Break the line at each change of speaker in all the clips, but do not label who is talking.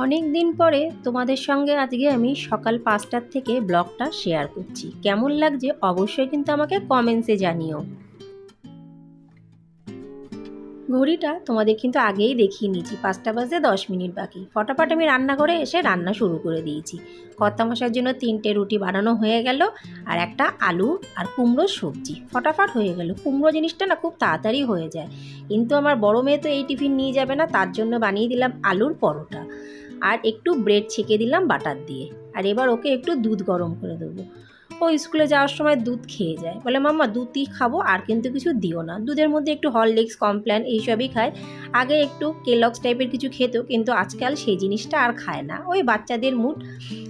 অনেক দিন পরে তোমাদের সঙ্গে আজকে আমি সকাল পাঁচটার থেকে ব্লগটা শেয়ার করছি। কেমন লাগছে অবশ্যই কিন্তু আমাকে কমেন্টসে জানিও। ঘড়িটা তোমাদের কিন্তু আগেই দেখিয়ে নিয়েছি, পাঁচটা বাজতে দশ মিনিট বাকি। ফটাফট আমি রান্না করে এসে রান্না শুরু করে দিয়েছি। কর্তা মশার জন্য তিনটে রুটি বানানো হয়ে গেল আর একটা আলু আর কুমড়োর সবজি। ফটাফট হয়ে গেল। কুমড়ো জিনিসটা না খুব তাড়াতাড়ি হয়ে যায়। কিন্তু আমার বড় মেয়ে তো এই টিফিন নিয়ে যাবে না, তার জন্য বানিয়ে দিলাম আলুর পরোটা। আর একটু ব্রেড ছেঁকে দিলাম বাটার দিয়ে। আর এবার ওকে একটু দুধ গরম করে দেবো। ও স্কুলে যাওয়ার সময় দুধ খেয়ে যায়। বলে, মাম্মা, দুধই খাব, আর কিন্তু কিছু দিও না। দুধের মধ্যে একটু হরলিক্স কমপ্ল্যান এইসবই খায়। আগে একটু কেলক্স টাইপের কিছু খেত, কিন্তু আজকাল সেই জিনিসটা আর খায় না। ওই বাচ্চাদের মুড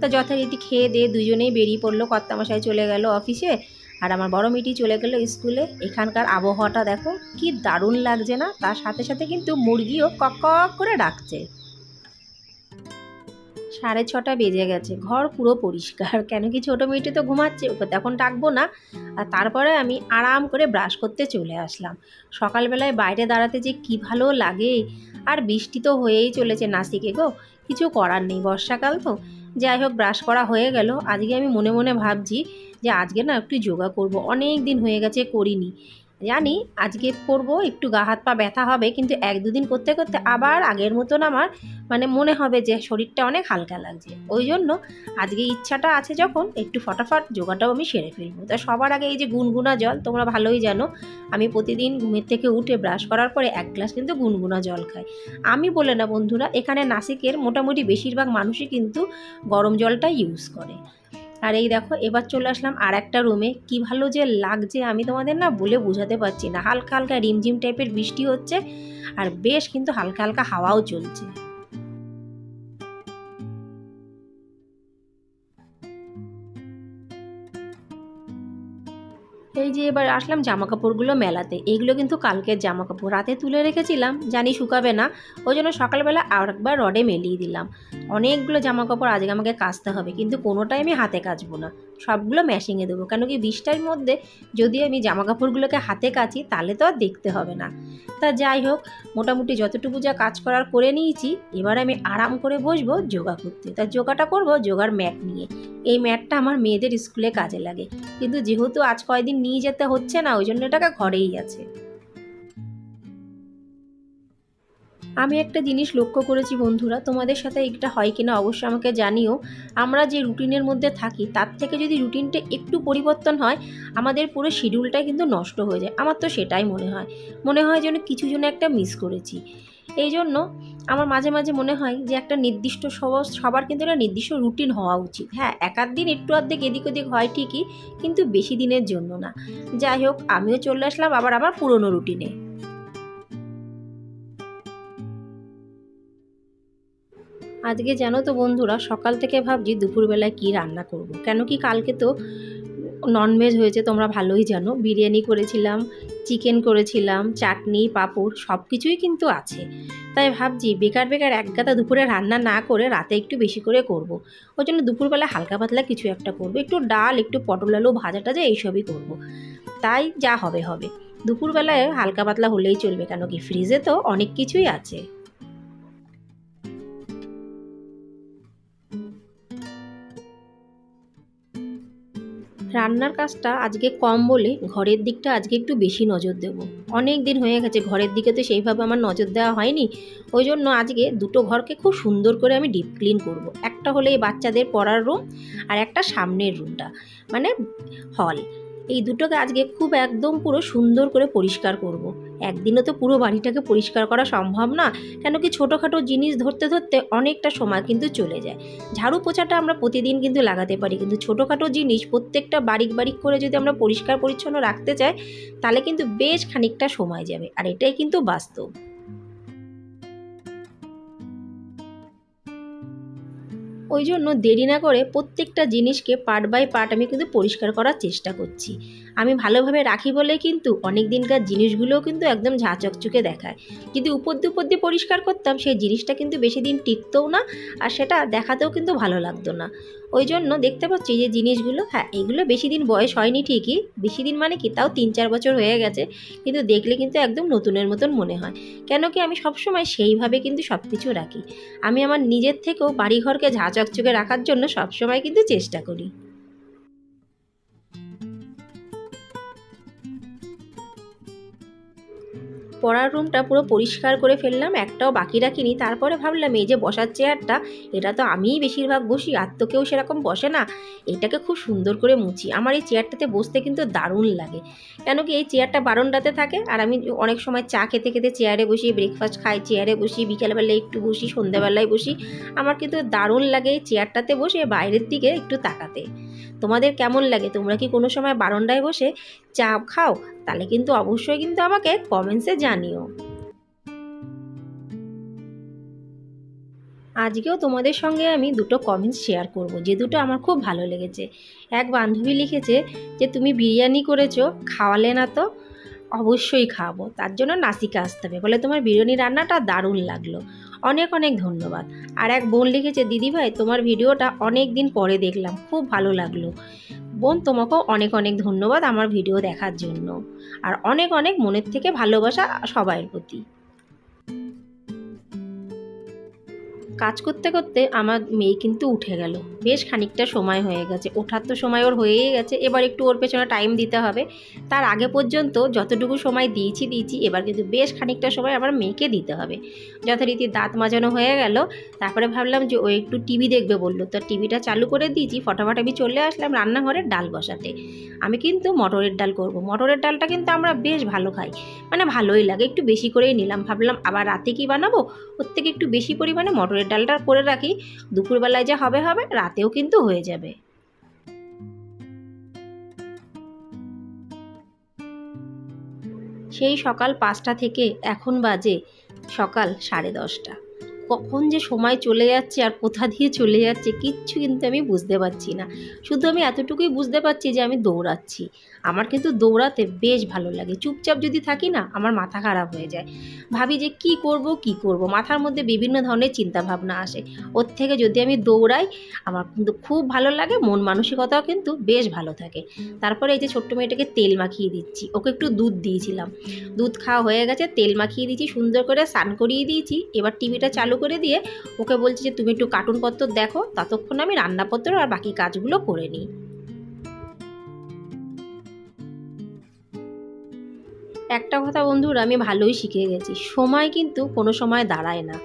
তা যথারীতি খেয়ে দিয়ে দুজনেই বেরিয়ে পড়ল। কর্তামশাই চলে গেল অফিসে আর আমার বড় মেয়েটি চলে গেল স্কুলে। এখানকার আবহাওয়াটা দেখো, কি দারুণ লাগছে না? তার সাথে সাথে কিন্তু মুরগিও কক কক করে ডাকছে। সাড়ে ছটা বেজে গেছে। ঘর পুরো পরিষ্কার। কেন কি ছোটো মেয়েটি তো ঘুমাচ্ছে? ওকে তখন ডাকবো না। আর তারপরে আমি আরাম করে ব্রাশ করতে চলে আসলাম। সকালবেলায় বাইরে দাঁড়াতে যে কী ভালো লাগে? আর বৃষ্টি তো হয়েই চলেছে নাসিকে গো। কিছু করার নেই বর্ষাকাল তো। যাই হোক, ব্রাশ করা হয়ে গেল। আজকে আমি মনে মনে ভাবছি যে আজকে না একটু যোগা করব। অনেক দিন হয়ে গেছে করিনি। জানি আজকে করব, একটু গা হাত পা ব্যথা হবে, কিন্তু এক দুদিন করতে করতে আবার আগের মতন আমার মানে মনে হবে যে শরীরটা অনেক হালকা লাগছে। ওই জন্য আজকে ইচ্ছাটা আছে যখন একটু ফটাফট যোগাটাও আমি সেরে ফেলব। তা সবার আগে এই যে গুনগুনা জল, তোমরা ভালোই জানো, আমি প্রতিদিন ঘুমের থেকে উঠে ব্রাশ করার পরে এক গ্লাস কিন্তু গুনগুনা জল খাই। আমি বলে না বন্ধুরা, এখানে নাসিকের মোটামুটি বেশিরভাগ মানুষই কিন্তু গরম জলটা ইউজ করে। আর এই দেখো, এবার চলে আসলাম আর একটা রুমে কি ভালো যে লাগছে, আমি তোমাদের না বলে বোঝাতে পারছি না। হালকা হালকা রিমঝিম টাইপের বৃষ্টি হচ্ছে, আর বেশ কিন্তু হালকা হালকা হাওয়াও চলছে। এই যে এবার আসলাম জামা কাপড়গুলো মেলাতে। এগুলো কিন্তু কালকের জামা কাপড় রাতে তুলে রেখেছিলাম, জানি শুকাবে না। ওই জন্য সকালবেলা আর একবার রডে মেলিয়ে দিলাম। অনেকগুলো জামা কাপড় আজকে আমাকে কাচতে হবে, কিন্তু কোনোটাই আমি হাতে কাচবো না। সবগুলো ম্যাশিংয়ে দেবো। কেন কি বিশটার মধ্যে যদি আমি জামা কাপড়গুলোকে হাতে কাচি, তাহলে তো আর দেখতে হবে না। তা যাই হোক, মোটামুটি যতটুকু যা কাজ করার করে নিয়েছি, এবার আমি আরাম করে বসবো যোগা করতে। তা যোগাটা করব যোগার ম্যাট নিয়ে। এই ম্যাটটা আমার মেয়েদের স্কুলে কাজে লাগে। কিন্তু যেহেতু আজ কয়দিন নিয়ে যেতে হচ্ছে না, ওই জন্য এটাকে ঘরেই আছে। আমি একটা জিনিস লক্ষ্য করেছি বন্ধুরা, তোমাদের সাথে এটা হয় কিনা অবশ্যই আমাকে জানিও। আমরা যে রুটিনের মধ্যে থাকি, তার থেকে যদি রুটিনটা একটু পরিবর্তন হয়, আমাদের পুরো শিডিউলটাই কিন্তু নষ্ট হয়ে যায়। আমার তো সেটাই মনে হয়। মনে হয় যেন কিছু জন একটা মিস করেছি। এই জন্য আমার মাঝে মাঝে মনে হয় যে একটা নির্দিষ্ট সবার কিন্তু একটা নির্দিষ্ট রুটিন হওয়া উচিত। হ্যাঁ এক দিন একটু আধেক এদিক ওদিক হয় ঠিকই, কিন্তু বেশি দিনের জন্য না। যাই হোক, আমিও চলে আসলাম আবার আমার পুরনো রুটিনে আজকে জানো তো বন্ধুরা, সকাল থেকে ভাবছি দুপুরবেলায় কি রান্না করব। কেন কি কালকে তো ননভেজ হয়েছে, তোমরা ভালোই জানো বিরিয়ানি করেছিলাম চিকেন করেছিলাম, চাটনি, পাঁপড় সব কিছুই কিন্তু আছে তাই ভাবছি বেকার বেকার এক গাদা দুপুরে রান্না না করে রাতে একটু বেশি করে করব। ওই জন্য দুপুরবেলা হালকা পাতলা কিছু একটা করব একটু ডাল, একটু পটল আলু ভাজা টাজা এইসবই করব। তাই যা হবে হবে দুপুরবেলায় হালকা পাতলা হলেই চলবে, কেন কি ফ্রিজে তো অনেক কিছুই আছে রান্নার কাজটা আজকে কম বলে ঘরের দিকটা আজকে একটু বেশি নজর দেব। অনেক দিন হয়ে গেছে, ঘরের দিকে তো সেইভাবে আমার নজর দেওয়া হয়নি। ওই জন্য আজকে দুটো ঘরকে খুব সুন্দর করে আমি ডিপ ক্লিন করব। একটা হলো এই বাচ্চাদের পড়ার রুম আর একটা সামনের রুমটা মানে হল এই দুটোকে আজকে খুব একদম পুরো সুন্দর করে পরিষ্কার করব। একদিনে তো পুরো বাড়িটাকে পরিষ্কার করা সম্ভব না, কেন কি ছোটোখাটো জিনিস ধরতে ধরতে অনেকটা সময় কিন্তু চলে যায় ঝাড়ু পোছাটা আমরা প্রতিদিন কিন্তু লাগাতে পারি, কিন্তু ছোটোখাটো জিনিস প্রত্যেকটা বারিক বারিক করে যদি আমরা পরিষ্কার পরিচ্ছন্ন রাখতে চাই, তাহলে কিন্তু বেশ খানিকটা সময় যাবে, আর এটাই কিন্তু বাস্তব ওই জন্য দেরি না করে প্রত্যেকটা জিনিসকে পার্ট বাই পার্ট আমি কিন্তু পরিষ্কার করার চেষ্টা করছি। আমি ভালোভাবে রাখি বলে কিন্তু অনেক দিনকার জিনিসগুলোও কিন্তু একদম ঝাঁচকচুকে দেখায়। যদি উপর দিয়ে উপর দিয়ে পরিষ্কার করতাম, সেই জিনিসটা কিন্তু বেশি দিন টিকতও না আর সেটা দেখাতেও কিন্তু ভালো লাগতো না। ওই জন্য দেখতে পাচ্ছি যে জিনিসগুলো হ্যাঁ এগুলো বেশি দিন বয়স হয়নি ঠিকই, বেশি দিন মানে কি, তাও তিন চার বছর হয়ে গেছে, কিন্তু দেখলে কিন্তু একদম নতুনের মতন মনে হয়। কেন কি আমি সবসময় সেইভাবে কিন্তু সব কিছু রাখি। আমি আমার নিজের থেকেও বাড়িঘরকে ঝাঁচকচকে রাখার জন্য সবসময় কিন্তু চেষ্টা করি। পড়ার রুমটা পুরো পরিষ্কার করে ফেললাম, একটাও বাকি রাখিনি। তারপরে ভাবলাম, এই যে বসার চেয়ারটা, এটা তো আমিই বেশিরভাগ বসি, আর তো কেউ সেরকম বসে না। এটাকে খুব সুন্দর করে মুছি। আমার এই চেয়ারটাতে বসতে কিন্তু দারুণ লাগে। কেন কি এই চেয়ারটা বারণটাতে থাকে, আর আমি অনেক সময় চা খেতে খেতে চেয়ারে বসি ব্রেকফাস্ট খাই, চেয়ারে বসি, বিকেলবেলায় একটু বসি, সন্ধ্যাবেলায় বসি। আমার কিন্তু দারুণ লাগে এই চেয়ারটাতে বসে বাইরের দিকে একটু তাকাতে। তোমাদের কেমন লাগে? তোমরা কি কোনো সময় বারান্দায় বসে চা খাও, তাহলে কিন্তু অবশ্যই কিন্তু আমাকে কমেন্টসে জানিও। আজকেও তোমাদের সঙ্গে আমি দুটো কমেন্টস শেয়ার করব, যে দুটো আমার খুব ভালো লেগেছে। এক বান্ধবী লিখেছে যে, তুমি বিরিয়ানি করেছ, খাওয়ালে না তো? অবশ্যই খাওয়াবো, তার জন্য নাসিকা আসতে হবে। বলে, তোমার বিরিয়ানি রান্নাটা দারুণ লাগল। অনেক অনেক ধন্যবাদ। আর এক বোন লিখেছে দিদিভাই তোমার ভিডিওটা অনেক দিন পরে দেখলাম, খুব ভালো লাগল। বোন, তোমাকেও অনেক অনেক ধন্যবাদ আমার ভিডিও দেখার জন্য। আর অনেক অনেক মনের থেকে ভালোবাসা সবাইয়ের প্রতি। কাজ করতে করতে আমার মেয়ে কিন্তু উঠে গেল। বেশ খানিকটা সময় হয়ে গেছে। ওঠার তো সময় ওর হয়েই গেছে। এবার একটু ওর পেছনে টাইম দিতে হবে। তার আগে পর্যন্ত যতটুকু সময় দিয়েছি দিয়েছি, এবার কিন্তু বেশ খানিকটা সময় আমার মেয়েকে দিতে হবে। যথারীতি দাঁত মাজানো হয়ে গেল। তারপরে ভাবলাম যে ও একটু টিভি দেখবে বলল। তো টিভিটা চালু করে দিয়েছি। ফটাফট আমি চলে আসলাম রান্নাঘরে ডাল বসাতে। আমি কিন্তু মটরের ডাল করব। মটরের ডালটা কিন্তু আমরা বেশ ভালো খাই। মানে ভালোই লাগে। একটু বেশি করেই নিলাম। ভাবলাম আবার রাতে কি বানাবো? ওর থেকে একটু বেশি পরিমাণে মটরের ডালটা করে রাখি। দুপুরবেলায় যা হবে হবে। রাতেও কিন্তু হয়ে যাবে। সেই সকাল পাঁচটা থেকে এখন বাজে সকাল সাড়ে দশটা। কখন যে সময় চলে যাচ্ছে আর কোথা দিয়ে চলে যাচ্ছে কিচ্ছু কিন্তু আমি বুঝতে পারছি না। শুধু আমি এতটুকুই বুঝতে পারছি যে আমি দৌড়াচ্ছি। আমার কিন্তু দৌড়াতে বেশ ভালো লাগে। চুপচাপ যদি থাকি না, আমার মাথা খারাপ হয়ে যায়। ভাবি যে কি করব কি করব? মাথার মধ্যে বিভিন্ন ধরনের চিন্তা ভাবনা আসে। ওর থেকে যদি আমি দৌড়াই, আমার কিন্তু খুব ভালো লাগে, মন মানসিকতাও কিন্তু বেশ ভালো থাকে। তারপরে এই যে ছোট্ট মেয়েটাকে তেল মাখিয়ে দিচ্ছি। ওকে একটু দুধ দিয়েছিলাম। দুধ খাওয়া হয়ে গেছে, তেল মাখিয়ে দিয়েছি, সুন্দর করে স্নান করিয়ে দিয়েছি। এবার টিভিটা চালু করে দিয়ে ওকে বলছি যে, তুমি একটু কার্টুনপত্র দেখো, ততক্ষণ আমি রান্নাপত্র আর বাকি কাজগুলো করে নিই। একটা কথা বন্ধুর, আমি ভালোই শিখে গেছি। সময় কিন্তু কোনো সময় দাঁড়ায় না।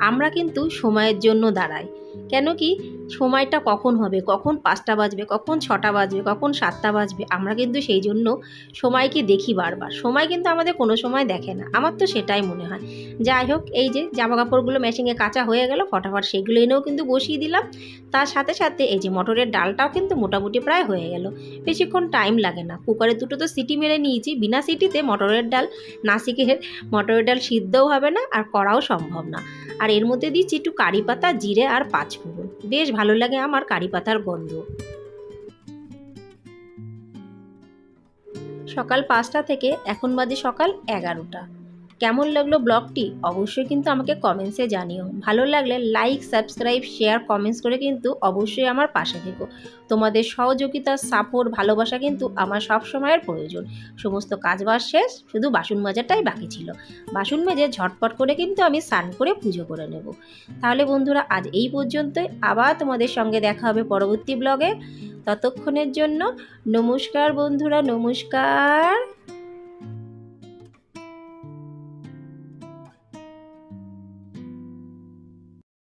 আমরা কিন্তু সময়ের জন্য দাঁড়াই। কেন কি সময়টা কখন হবে? কখন পাঁচটা বাজবে? কখন ছটা বাজবে? কখন সাতটা বাজবে? আমরা কিন্তু সেই জন্য সময়কে দেখি বারবার। সময় কিন্তু আমাদের কোনো সময় দেখে না। আমার তো সেটাই মনে হয়। যাই হোক, এই যে জামা কাপড়গুলো মেশিনে কাঁচা হয়ে গেল, ফটাফট সেগুলো এনেও কিন্তু বসিয়ে দিলাম। তার সাথে সাথে এই যে মটরের ডালটাও কিন্তু মোটামুটি প্রায় হয়ে গেল। বেশিক্ষণ টাইম লাগে না। কুকারে দুটো তো সিটি মেরে নিয়েছি। বিনা সিটিতে মটরের ডাল, নাসিকের মটরের ডাল সিদ্ধও হবে না আর করাও সম্ভব না। আর এর মধ্যে দিচ্ছি একটু কারি পাতা, জিরে আর পাঁচফোড়ন বেশ ভালো লাগে আমার কারি পাতার গন্ধ। সকাল পাঁচটা থেকে এখন বাজে সকাল এগারোটা। কেমন লাগল ব্লগটি অবশ্যই কিন্তু আমাকে কমেন্টসে জানিও। ভালো লাগলে লাইক সাবস্ক্রাইব শেয়ার কমেন্টস করে কিন্তু অবশ্যই আমার পাশে থেকো। তোমাদের সহযোগিতা সাপোর্ট ভালোবাসা কিন্তু আমার সব সময়ের প্রয়োজন। সমস্ত কাজবাজ শেষ, শুধু বাসন মাজাটাই বাকি ছিল। বাসন মেজে ঝটপট করে কিন্তু আমি স্নান করে পুজো করে নেব। তাহলে বন্ধুরা, আজ এই পর্যন্তই। আবার তোমাদের সঙ্গে দেখা হবে পরবর্তী ব্লগে। ততক্ষণের জন্য নমস্কার বন্ধুরা, নমস্কার।